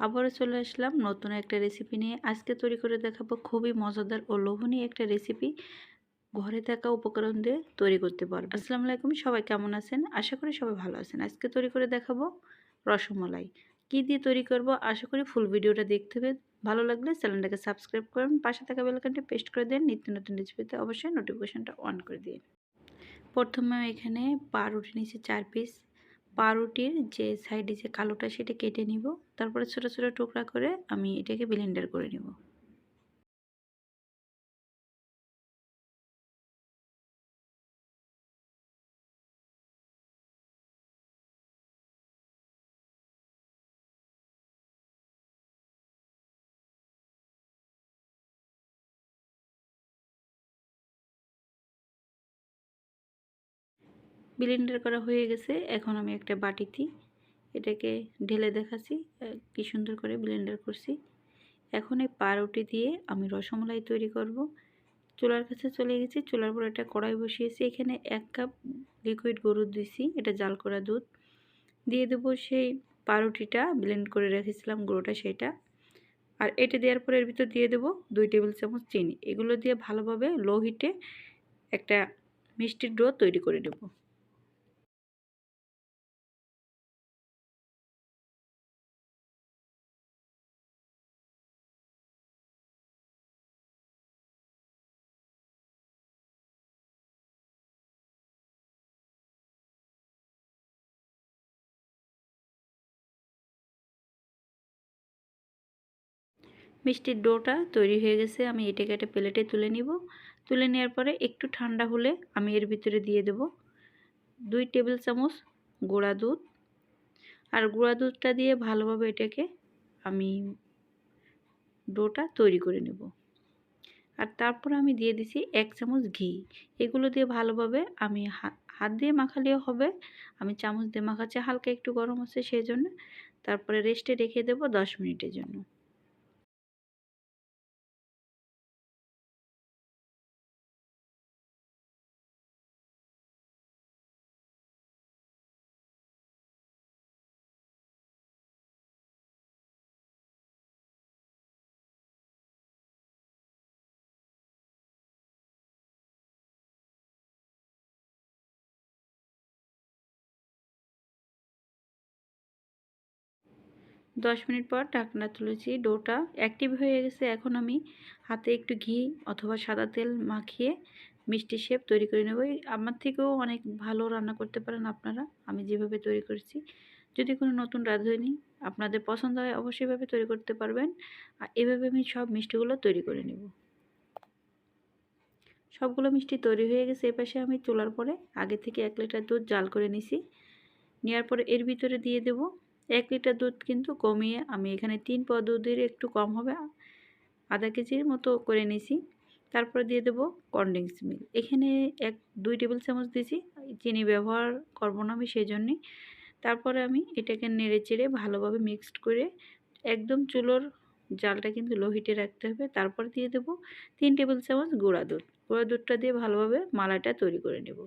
আবারও চলে আসলাম নতুন একটা রেসিপি নিয়ে। আজকে তৈরি করে দেখাবো খুবই মজাদার ও লোভনীয় একটা রেসিপি ঘরে থাকা উপকরণ দিয়ে তৈরি করতে পারব। আসসালামু আলাইকুম, সবাই কেমন আছেন? আশা করি সবাই ভালো আছেন। আজকে তৈরি করে দেখাবো রসমলাই। কি দিয়ে তৈরি করব? আশা করি ফুল ভিডিওটা দেখতে হবে ভালো লাগলে চ্যানেলটাকে সাবস্ক্রাইব করুন। পাশে থাকা বেলকানটি পেস্ট করে দেন। নিত্য নতুন রেসিপিতে অবশ্যই নোটিফিকেশনটা অন করে দিন। প্রথমে এখানে পাউরুটি নিয়েছি চার পিস পাউরুটির যে সাইডে যে কালোটা সেটা কেটে নিব। তারপরে ছোটো ছোটো টুকরা করে আমি এটাকে ব্লেন্ডার করে নিব। ব্লেন্ডার করা হয়ে গেছে। এখন আমি একটা বাটিতে এটাকে ঢেলে দেখাচ্ছি কি সুন্দর করে ব্লেন্ডার করছি। এখন এই পাউরুটি দিয়ে আমি রসমলাই তৈরি করব। চুলার কাছে চলে গেছি, চুলার পর একটা কড়াই বসিয়েছি। এখানে এক কাপ লিকুইড গরুর দিছি, এটা জাল করা দুধ। দিয়ে দেবো সেই পাউরুটিটা ব্লেন্ড করে রেখেছিলাম গুঁড়োটা সেটা। আর এটা দেওয়ার পর এর ভিতর দিয়ে দেবো দুই টেবিল চামচ চিনি। এগুলো দিয়ে ভালোভাবে লো হিটে একটা মিষ্টির ডো তৈরি করে নেব। মিষ্টির ডোটা তৈরি হয়ে গেছে, আমি এটাকে একটা প্লেটে তুলে নিব। তুলে নেওয়ার পরে একটু ঠান্ডা হলে আমি এর ভিতরে দিয়ে দেব দুই টেবিল চামচ গুঁড়া দুধ। আর গুঁড়া দুধটা দিয়ে ভালোভাবে এটাকে আমি ডোটা তৈরি করে নেব। আর তারপর আমি দিয়ে দিছি এক চামচ ঘি। এগুলো দিয়ে ভালোভাবে আমি হাত দিয়ে মাখালেও হবে। আমি চামচ দিয়ে মাখাচ্ছি, হালকা একটু গরম আছে সেই জন্য তারপরে রেস্টে রেখে দেবো দশ মিনিটের জন্য। দশ মিনিট পর ঢাকনা তুলেছি, ডোটা অ্যাক্টিভ হয়ে গেছে। এখন আমি হাতে একটু ঘি অথবা সাদা তেল মাখিয়ে মিষ্টি শেপ তৈরি করে নেব। আমার থেকেও অনেক ভালো রান্না করতে পারেন আপনারা। আমি যেভাবে তৈরি করছি, যদি কোনো নতুন রাঁধুনি আপনাদের পছন্দ হয় অবশ্যইভাবে তৈরি করতে পারবেন। আর এভাবে আমি সব মিষ্টিগুলো তৈরি করে নেব। সবগুলো মিষ্টি তৈরি হয়ে গেছে এপাশে আমি তোলার পরে। আগে থেকে এক লিটার দুধ জাল করে নিছি। নেওয়ার পরে এর ভিতরে দিয়ে দেবো এক লিটার দুধ কিন্তু কমিয়ে আমি এখানে তিন পদ দুধের একটু কম হবে, আধা কেজির মতো করে নিছি তারপরে দিয়ে দেবো কন্ডেন্স মিল্ক এখানে এক, দুই টেবিল চামচ দিয়েছি চিনি ব্যবহার করব না আমি সেই জন্যই তারপরে আমি এটাকে নেড়ে চেড়ে ভালোভাবে মিক্সড করে একদম চুলোর জালটা কিন্তু লো হিটে রাখতে হবে। তারপর দিয়ে দেবো তিন টেবিল চামচ গুঁড়া দুধ। গুঁড়া দুধটা দিয়ে ভালোভাবে মালাটা তৈরি করে নেব।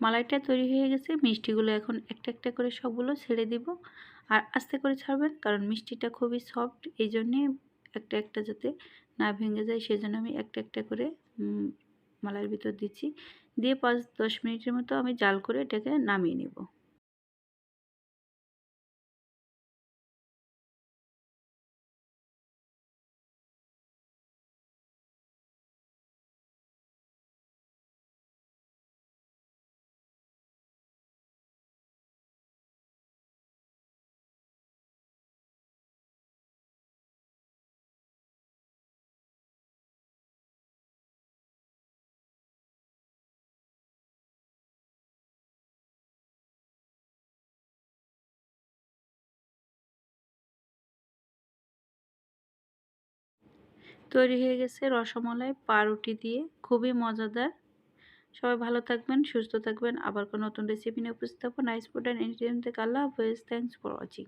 মালাইটা তৈরি হয়ে গেছে। মিষ্টিগুলো এখন একটা একটা করে সবগুলো ছেড়ে দিব। আর আস্তে করে ছাড়বেন, কারণ মিষ্টিটা খুবই সফট এই জন্যে একটা একটা যাতে না ভেঙে যায় সেই জন্য আমি একটা একটা করে মালাইয়ের ভিতর দিচ্ছি। দিয়ে পাঁচ দশ মিনিটের মতো আমি জাল করে এটাকে নামিয়ে নেব। তৈরি হয়ে গেছে রসমলাই, পাউরুটি দিয়ে। খুবই মজাদার। সবাই ভালো থাকবেন, সুস্থ থাকবেন। আবার কোনো নতুন রেসিপি নিয়ে উপস্থিত হব নাইস ফুড অ্যান্ড এন্টারটেনমেন্ট থেকে আল্লাহ হাফেজ থ্যাংকস ফর ওয়াচিং